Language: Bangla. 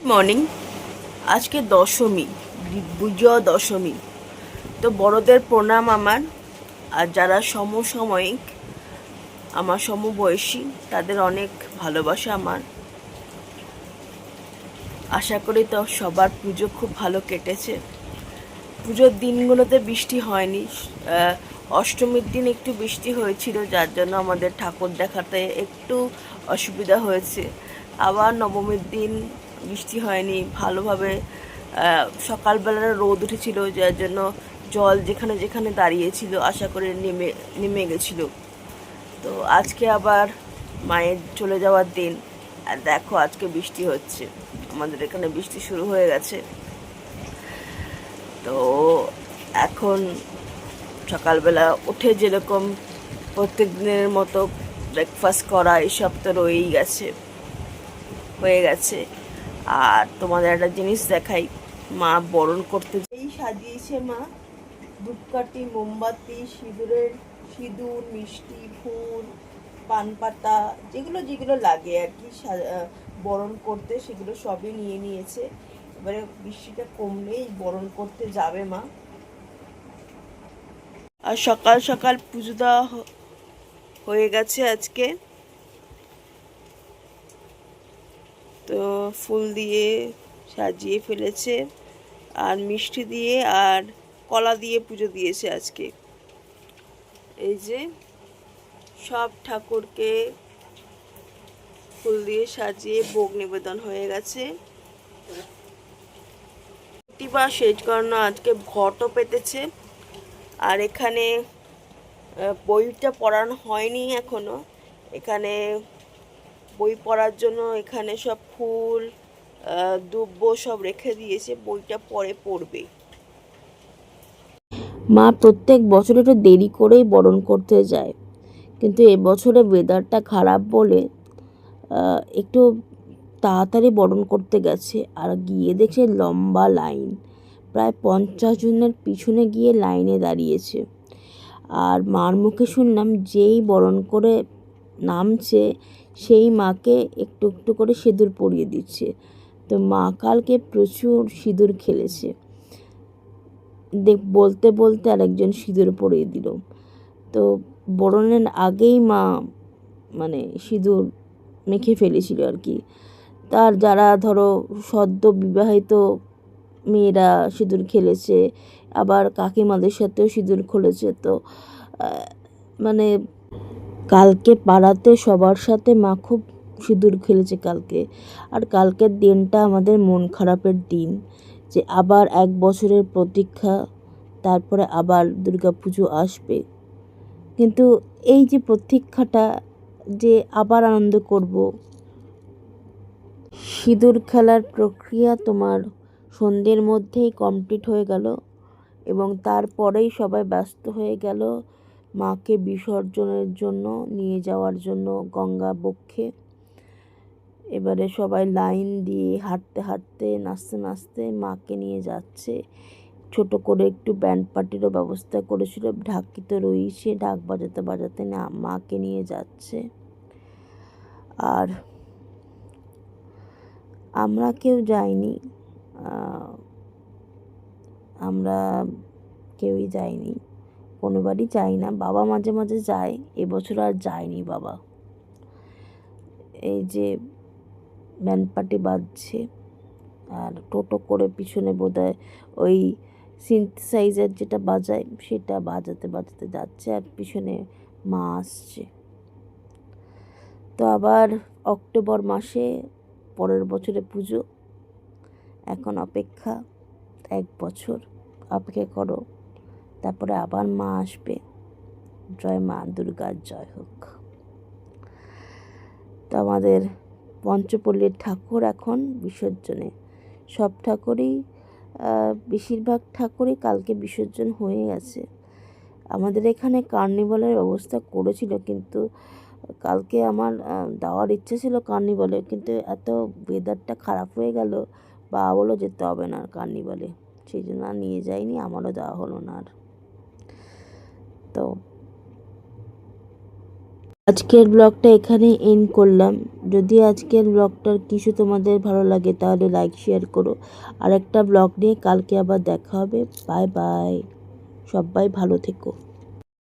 মর্নিং আজকে দশমী, বিজয়া দশমী। তো বড়দের প্রণাম আমার। আর যারা সমসাময়িক, আমার সমবয়সী, তাদের অনেক ভালোবাসা আমার। আশা করি তো সবার পুজো খুব ভালো কেটেছে। পুজোর দিনগুলোতে বৃষ্টি হয়নি। অষ্টমীর দিন একটু বৃষ্টি হয়েছিল, যার জন্য আমাদের ঠাকুর দেখাতে একটু অসুবিধা হয়েছে। আবার নবমীর দিন বৃষ্টি হয়নি ভালোভাবে আহ, সকালবেলা রোদ উঠেছিল যার জন্য জল যেখানে যেখানে দাঁড়িয়েছিল আশা করে নেমে নেমে গেছিল। তো আজকে আবার মায়ের চলে যাওয়ার দিন আর দেখো আজকে বৃষ্টি হচ্ছে। আমাদের এখানে বৃষ্টি শুরু হয়ে গেছে। তো এখন সকালবেলা উঠে যেরকম প্রত্যেক দিনের মতো ব্রেকফাস্ট করা এসব তো রয়েই গেছে হয়ে গেছে। আর তোমাদের একটা জিনিস দেখাই, মা বরণ করতে এই সাজিয়েছে মা ধূপকাঠি, মোমবাতি, সিঁদুরের সিঁদুর, মিষ্টি, ফুল, পান পাতা, যেগুলো যেগুলো লাগে আর কি বরণ করতে, সেগুলো সবই নিয়ে নিয়েছে। এবারে বৃষ্টিটা কমলেই বরণ করতে যাবে মা। আর সকাল সকাল পুজো দেওয়া হয়ে গেছে আজকে। তো ফুল দিয়ে সাজিয়ে ফেলেছে, আর মিষ্টি দিয়ে আর কলা দিয়ে পুজো দিয়েছে আজকে। এই যে সব ঠাকুরকে ফুল দিয়ে সাজিয়ে ভোগ নিবেদন হয়ে গেছে। প্রতিভা সেচ করানো আজকে ঘটও পেতেছে, আর এখানে বইটা পড়ানো হয়নি এখনও। এখানে বই পড়ার জন্য এখানে সব ফুল দুব্ব সব রেখে দিয়েছে, বইটা পরে পড়বে। মা প্রত্যেক বছর একটু দেরি করেই বরণ করতে যায়, কিন্তু এবছরে ওয়েদারটা খারাপ বলে একটু তাড়াতাড়ি বরণ করতে গেছে, আর গিয়ে দেখে লম্বা লাইন, প্রায় পঞ্চাশ জনের পিছনে গিয়ে লাইনে দাঁড়িয়েছে। আর মার মুখে শুনলাম যেই বরণ করে নামছে সেই মাকে একটু একটু করে সিঁদুর পরিয়ে দিচ্ছে। তো মা কালকে প্রচুর সিঁদুর খেলেছে। দেখ, বলতে বলতে আরেকজন সিঁদুর পরিয়ে দিল। তো বরণের আগেই মা মানে সিঁদুর মেখে ফেলেছিল আর কি। তার যারা ধরো সদ্য বিবাহিত মেয়েরা সিঁদুর খেলেছে, আবার কাকিমাদের সাথেও সিঁদুর খুলেছে, তো মানে কালকে পাড়াতে সবার সাথে মা খুব সিঁদুর খেলেছে কালকে। আর কালকের দিনটা আমাদের মন খারাপের দিন, যে আবার এক বছরের প্রতীক্ষা, তারপরে আবার পুজো আসবে। কিন্তু এই যে প্রতীক্ষাটা, যে আবার আনন্দ করব, সিঁদুর খেলার প্রক্রিয়া তোমার সন্ধ্যের মধ্যেই কমপ্লিট হয়ে গেল এবং তারপরেই সবাই ব্যস্ত হয়ে গেল। মাকে বিসর্জনের জন্য, নিয়ে যাওয়ার জন্য গঙ্গা বক্ষে। এবারে সবাই লাইন দিয়ে হাঁটতে হাঁটতে, নাচতে নাচতে মাকে নিয়ে যাচ্ছে। ছোট করে একটু ব্যান্ড পার্টিরও ব্যবস্থা করেছিল। ঢাকি তো রয়েছে, ঢাক বাজাতে বাজাতে না, মাকে নিয়ে যাচ্ছে। আর আমরা কেউ যাইনি। আমরা কেউই যাইনি। কোনোবারই যাই না। বাবা মাঝে মাঝে যায়, এবছর আর যায়নি বাবা। এই যে ব্যান্ড পার্টি বাজছে আর টোটো করে পিছনে বোধহয় ওই সিনথেসাইজার যেটা বাজায়, সেটা বাজাতে বাজাতে যাচ্ছে আর পিছনে মা আসছে। তো আবার অক্টোবর মাসে পরের বছরে পুজো। এখন অপেক্ষা এক বছর। অপেক্ষা করো। তারপরে আবার মা আসবে। জয় মা, দুর্গার জয় হোক। তো আমাদের পঞ্চপল্লীর ঠাকুর এখন বিসর্জনে। সব ঠাকুরই বেশিরভাগ ঠাকুরই কালকে বিসর্জন হয়ে গেছে। আমাদের এখানে কার্নিভালের ব্যবস্থা করেছিল, কিন্তু কালকে আমার দেওয়ার ইচ্ছে ছিল কার্নিভালে, কিন্তু এত ওয়েদারটা খারাপ হয়ে গেল বা বলল যেতে হবে না কার্নিভালে। সেই জন্য আর নিয়ে যাইনি, আমারও দেওয়া হলো না আর। তো আজকের ব্লগটা এখানে এন্ড করলাম। যদি আজকের ব্লগটার কিছু তোমাদের ভালো লাগে, তাহলে লাইক শেয়ার করো। আর একটা ব্লগ নিয়ে কালকে আবার দেখা হবে। বাই বাই সবাই ভালো থেকো।